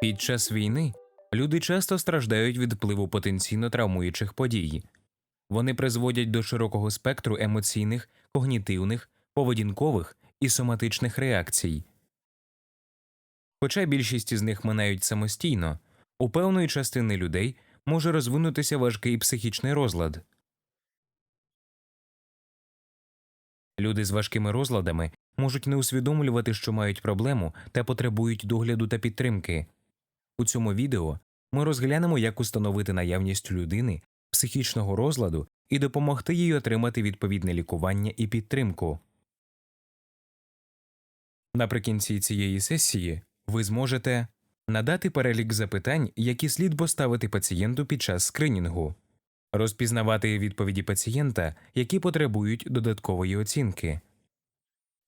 Під час війни люди часто страждають від впливу потенційно травмуючих подій. Вони призводять до широкого спектру емоційних, когнітивних, поведінкових і соматичних реакцій. Хоча більшість із них минають самостійно, у певної частини людей може розвинутися важкий психічний розлад. Люди з важкими розладами можуть не усвідомлювати, що мають проблему та потребують догляду та підтримки. У цьому відео ми розглянемо, як установити наявність людини психічного розладу і допомогти їй отримати відповідне лікування і підтримку. Наприкінці цієї сесії ви зможете надати перелік запитань, які слід поставити пацієнту під час скринінгу, розпізнавати відповіді пацієнта, які потребують додаткової оцінки,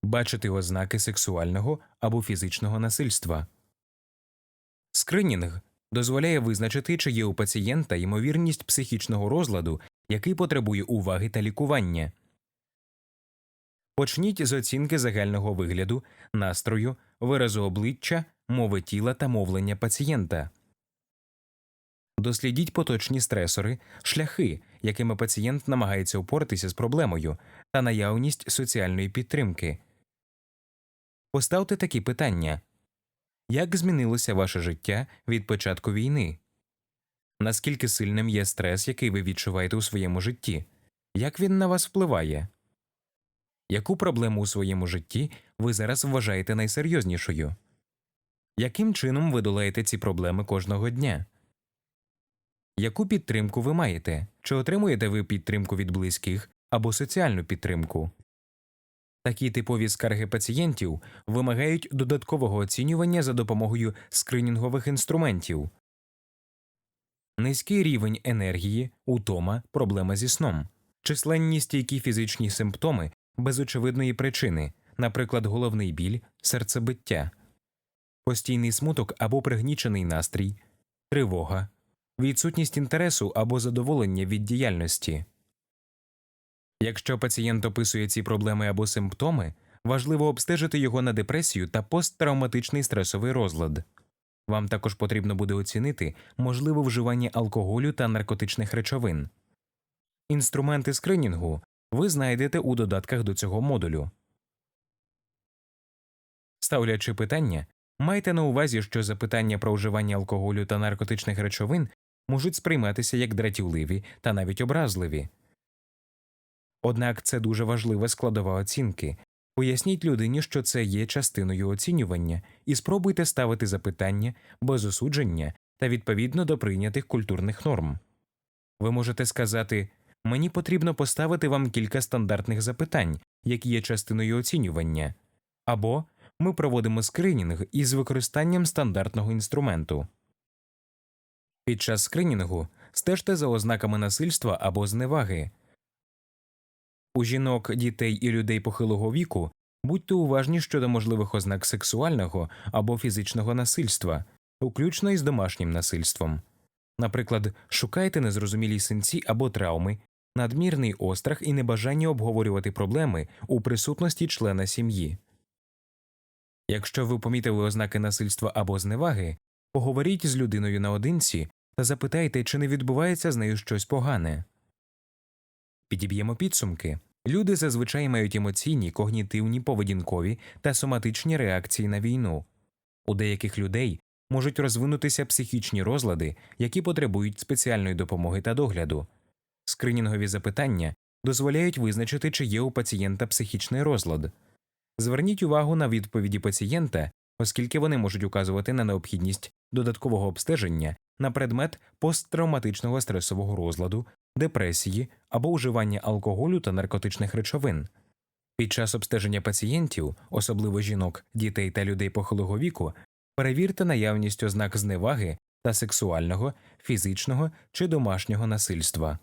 бачити ознаки сексуального або фізичного насильства. Скринінг дозволяє визначити, чи є у пацієнта ймовірність психічного розладу, який потребує уваги та лікування. Почніть з оцінки загального вигляду, настрою, виразу обличчя, мови тіла та мовлення пацієнта. Дослідіть поточні стресори, шляхи, якими пацієнт намагається упоратися з проблемою, та наявність соціальної підтримки. Поставте такі питання Як змінилося ваше життя від початку війни? Наскільки сильним є стрес, який ви відчуваєте у своєму житті? Як він на вас впливає? Яку проблему у своєму житті ви зараз вважаєте найсерйознішою? Яким чином ви долаєте ці проблеми кожного дня? Яку підтримку ви маєте? Чи отримуєте ви підтримку від близьких або соціальну підтримку? Такі типові скарги пацієнтів вимагають додаткового оцінювання за допомогою скринінгових інструментів. Низький рівень енергії, утома, проблема зі сном, численні стійкі фізичні симптоми без очевидної причини, наприклад, головний біль, серцебиття, постійний смуток або пригнічений настрій, тривога, відсутність інтересу або задоволення від діяльності. Якщо пацієнт описує ці проблеми або симптоми, важливо обстежити його на депресію та посттравматичний стресовий розлад. Вам також потрібно буде оцінити можливе вживання алкоголю та наркотичних речовин. Інструменти скринінгу ви знайдете у додатках до цього модулю. Ставлячи питання, майте на увазі, що запитання про вживання алкоголю та наркотичних речовин можуть сприйматися як дратівливі та навіть образливі. Однак це дуже важлива складова оцінки. Поясніть людині, що це є частиною оцінювання, і спробуйте ставити запитання без осудження та відповідно до прийнятих культурних норм. Ви можете сказати Мені потрібно поставити вам кілька стандартних запитань, які є частиною оцінювання, або ми проводимо скринінг із використанням стандартного інструменту. Під час скринінгу стежте за ознаками насильства або зневаги. У жінок, дітей і людей похилого віку будьте уважні щодо можливих ознак сексуального або фізичного насильства, включно із домашнім насильством. Наприклад, шукайте незрозумілі синці або травми, надмірний острах і небажання обговорювати проблеми у присутності члена сім'ї. Якщо ви помітили ознаки насильства або зневаги, поговоріть з людиною наодинці та запитайте, чи не відбувається з нею щось погане. Підіб'ємо підсумки. Люди зазвичай мають емоційні, когнітивні, поведінкові та соматичні реакції на війну. У деяких людей можуть розвинутися психічні розлади, які потребують спеціальної допомоги та догляду. Скринінгові запитання дозволяють визначити, чи є у пацієнта психічний розлад. Зверніть увагу на відповіді пацієнта, оскільки вони можуть указувати на необхідність додаткового обстеження на предмет посттравматичного стресового розладу, депресії або уживання алкоголю та наркотичних речовин. Під час обстеження пацієнтів, особливо жінок, дітей та людей похилого віку, перевірте наявність ознак зневаги та сексуального, фізичного чи домашнього насильства.